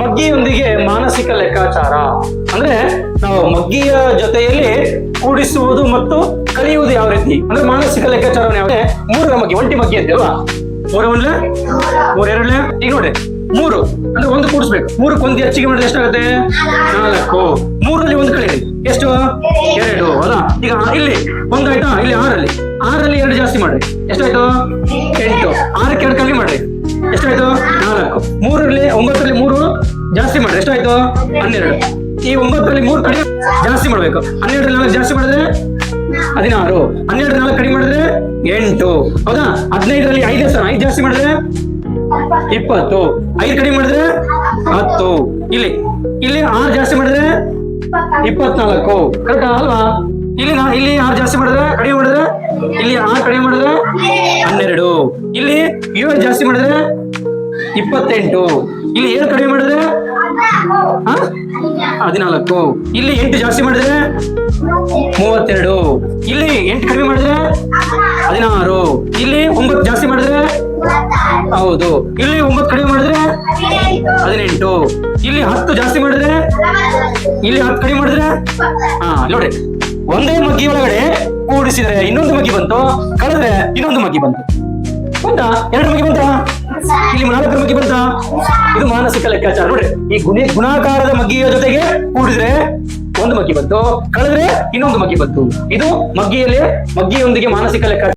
ಮಗ್ಗಿಯೊಂದಿಗೆ ಮಾನಸಿಕ ಲೆಕ್ಕಾಚಾರ. ಅಂದ್ರೆ ನಾವು ಮಗ್ಗಿಯ ಜೊತೆಯಲ್ಲಿ ಕೂಡಿಸುವುದು ಮತ್ತು ಕಲಿಯುವುದು ಯಾವ ರೀತಿ? ಅಂದ್ರೆ ಮಾನಸಿಕ ಲೆಕ್ಕಾಚಾರವನ್ನು ಯಾವ ಮೂರರ ಮಗ್ಗಿ, ಒಂಟಿ ಮಗ್ಗಿ ಅಂತೇವಾ ಮೂರ ಒಂದ್ಲೆ? ಮೂರ ಈಗ ನೋಡಿ ಮೂರು. ಅಂದ್ರೆ ಒಂದು ಕೂಡಿಸ್ಬೇಕು. ಮೂರು ಒಂದು ಹೆಚ್ಚಿಗೆ ಮಾಡಿದ್ರೆ ಎಷ್ಟಾಗುತ್ತೆ? ನಾಲ್ಕು. ಮೂರಲ್ಲಿ ಒಂದು ಕಳೀರಿ ಎಷ್ಟು? ಎರಡು. ಹೌದಾ ಈಗ ಇಲ್ಲಿ ಒಂದಾಯ್ತಾ? ಇಲ್ಲಿ ಆರಲ್ಲಿ. ಆರಲ್ಲಿ ಎರಡು ಜಾಸ್ತಿ ಮಾಡ್ರಿ. ಎಷ್ಟಾಯ್ತು? ಎಂಟು. ಆರಕ್ಕೆ ಎರಡು ಕಮ್ಮಿ ಮಾಡ್ರಿ. ಜಾಸ್ತಿ ಮಾಡ್ರಿ ಎಷ್ಟಾಯ್ತು? ಹನ್ನೆರಡು. ಈ ಒಂಬತ್ತರಲ್ಲಿ ಮೂರು ಕಡಿಮೆ ಜಾಸ್ತಿ ಮಾಡ್ಬೇಕು. ಹನ್ನೆರಡರಲ್ಲಿ ನಾಲ್ಕು ಜಾಸ್ತಿ ಮಾಡಿದ್ರೆ? ಹದಿನಾರು. ಹನ್ನೆರಡು ನಾಲ್ಕು ಕಡಿಮೆ ಮಾಡಿದ್ರೆ? ಎಂಟು. ಹೌದಾ? ಹದಿನೈದರಲ್ಲಿ ಐದು ಸರ್ ಐದು ಜಾಸ್ತಿ ಮಾಡಿದ್ರೆ? ಇಪ್ಪತ್ತು. ಐದು ಕಡಿಮೆ ಮಾಡಿದ್ರೆ? ಹತ್ತು. ಇಲ್ಲಿ. ಇಲ್ಲಿ ಆರು ಜಾಸ್ತಿ ಮಾಡಿದ್ರೆ? ಇಪ್ಪತ್ನಾಲ್ಕು. ಕರೆಕ್ಟ್ ಅಲ್ವಾ? ಇಲ್ಲಿ ನಾ ಇಲ್ಲಿ ಆರು ಜಾಸ್ತಿ ಮಾಡಿದ್ರೆ? ಕಡಿಮೆ ಮಾಡಿದ್ರೆ? ಇಲ್ಲಿ ಆರು ಕಡಿಮೆ ಮಾಡಿದ್ರೆ? ಹನ್ನೆರಡು. ಇಲ್ಲಿ ಏಳು ಜಾಸ್ತಿ ಮಾಡಿದ್ರೆ? ಇಪ್ಪತ್ತೆಂಟು. ಇಲ್ಲಿ ಏಳು ಕಡಿಮೆ ಮಾಡಿದ್ರೆ? ಹದಿನಾಲ್ಕು. ಇಲ್ಲಿ ಎಂಟು ಜಾಸ್ತಿ ಮಾಡಿದ್ರೆ ಮೂವತ್ತೆರಡು. ಇಲ್ಲಿ ಎಂಟು ಕಡಿಮೆ ಮಾಡಿದ್ರೆ? ಹದಿನಾರು. ಇಲ್ಲಿ ಒಂಬತ್ತು ಜಾಸ್ತಿ ಮಾಡಿದ್ರೆ? ಹೌದು. ಇಲ್ಲಿ ಒಂಬತ್ತು ಕಡಿಮೆ ಮಾಡಿದ್ರೆ? ಹದಿನೆಂಟು. ಇಲ್ಲಿ ಹತ್ತು ಜಾಸ್ತಿ ಮಾಡಿದ್ರೆ? ಇಲ್ಲಿ ಹತ್ತು ಕಡಿಮೆ ಮಾಡಿದ್ರೆ? ಹಾ, ನೋಡಿ. ಒಂದೇ ಮಗ್ಗಿ ಒಳಗಡೆ ಕೂಡಿಸಿದ್ರೆ ಇನ್ನೊಂದು ಮಗ್ಗಿ ಬಂತು. ಕಳೆದ್ರೆ ಇನ್ನೊಂದು ಮಗ್ಗಿ ಬಂತು. ಬಂತಾ ಎರಡು ಮಗ್ಗಿ ಬಂತಾ. ಇಲ್ಲಿ ಮಾನಕರ ಮಗ್ಗಿ ಬಂತಾ? ಇದು ಮಾನಸಿಕ ಲೆಕ್ಕಾಚಾರ. ನೋಡಿ ಈ ಗುಣ, ಗುಣಾಕಾರದ ಮಗ್ಗಿಯ ಜೊತೆಗೆ ಕೂಡಿದ್ರೆ ಒಂದು ಮಗ್ಗಿ ಬಂತು, ಕಳೆದ್ರೆ ಇನ್ನೊಂದು ಮಗ್ಗಿ ಬಂತು. ಇದು ಮಗ್ಗಿಯಲ್ಲಿ ಮಗ್ಗಿಯೊಂದಿಗೆ ಮಾನಸಿಕ ಲೆಕ್ಕಾಚಾರ.